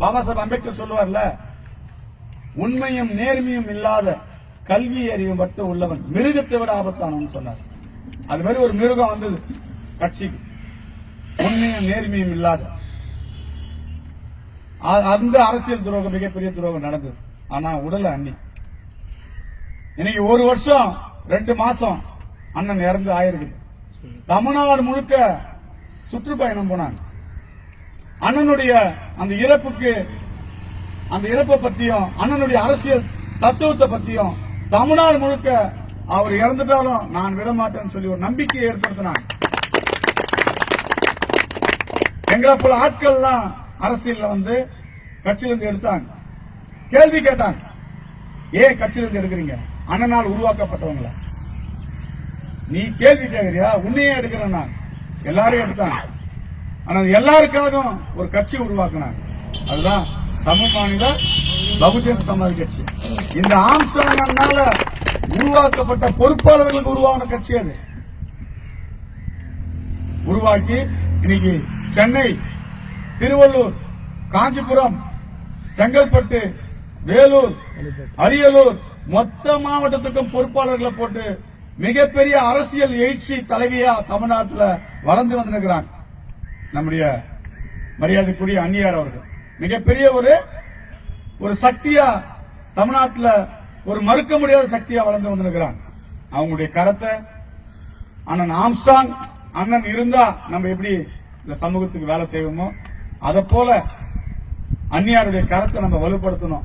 பாபா சாஹேப் அம்பேத்கர் சொல்லுவார்ல உண்மையும் நேர்மையும் இல்லாத கல்வி அறிவு மட்டும் உள்ளவன் மிருகத்தை விட ஆபத்தானவன் சொன்னார். அது மாதிரி ஒரு மிருகம் வந்தது கட்சிக்கு உண்மையும் நேர்மையும் இல்லாத. அந்த அரசியல் துரோகம் மிகப்பெரிய துரோகம் நடந்தது. ஆனா உடல அண்ணி. இன்னைக்கு ஒரு வருஷம் ரெண்டு மாசம் அண்ணன் இறந்து ஆயிருக்குது. தமிழ்நாடு முழுக்க சுற்றுப்பயணம் போனாங்க. அண்ணனுடைய அந்த இறப்புக்கு அந்த இறப்பை பத்தியும் அண்ணனுடைய அரசியல் தத்துவத்தை பத்தியும் தமிழ்நாடு முழுக்க அவர் இறந்துட்டாலும் நான் விடமாட்டேன்னு சொல்லி ஒரு நம்பிக்கையை ஏற்படுத்தினாங்க. எங்களை போல ஆட்கள்லாம் அரசியல்ல வந்து கட்சியிலிருந்து எடுத்தாங்க. கேள்வி கேட்டாங்க. ஏன் கட்சியில இருந்து எடுக்கிறீங்க? அண்ணனால் உருவாக்கப்பட்டவங்கள. நீ கேள்வி கேட்கறியா? உன்னையே எடுக்கிறேன் நான் எல்லாரையும் எடுத்தாங்க. ஆனா எல்லாருக்காகவும் ஒரு கட்சி உருவாக்குனாங்க. அதுதான் தமிழ் மாநில பகுஜன் சமாஜ் கட்சி. இந்த ஆம்சாங்கனால உருவாக்கப்பட்ட பொறுப்பாளர்களுக்கு உருவான கட்சி அது. உருவாக்கி இன்னைக்கு சென்னை திருவள்ளூர் காஞ்சிபுரம் செங்கல்பட்டு வேலூர் அரியலூர் மொத்த மாவட்டத்துக்கும் பொறுப்பாளர்களை போட்டு மிகப்பெரிய அரசியல் எழுச்சி தலைவியா தமிழ்நாட்டுல வளர்ந்து வந்திருக்கிறாங்க. நம்முடைய மரியாதைக்குரிய அந்நியார் அவர்கள். மிகப்பெரிய ஒரு ஒரு சக்தியா தமிழ்நாட்டுல ஒரு மறுக்க முடியாத சக்தியா வளர்ந்து வந்திருக்கிறாங்க அவங்களுடைய கரத்தை அண்ணன் ஆம்ஸ்டாங் அண்ணன் இருந்தா நம்ம எப்படி இந்த சமூகத்துக்கு வேலை செய்வோமோ அதை போல அந்நியாருடைய கரத்தை நம்ம வலுப்படுத்தணும்.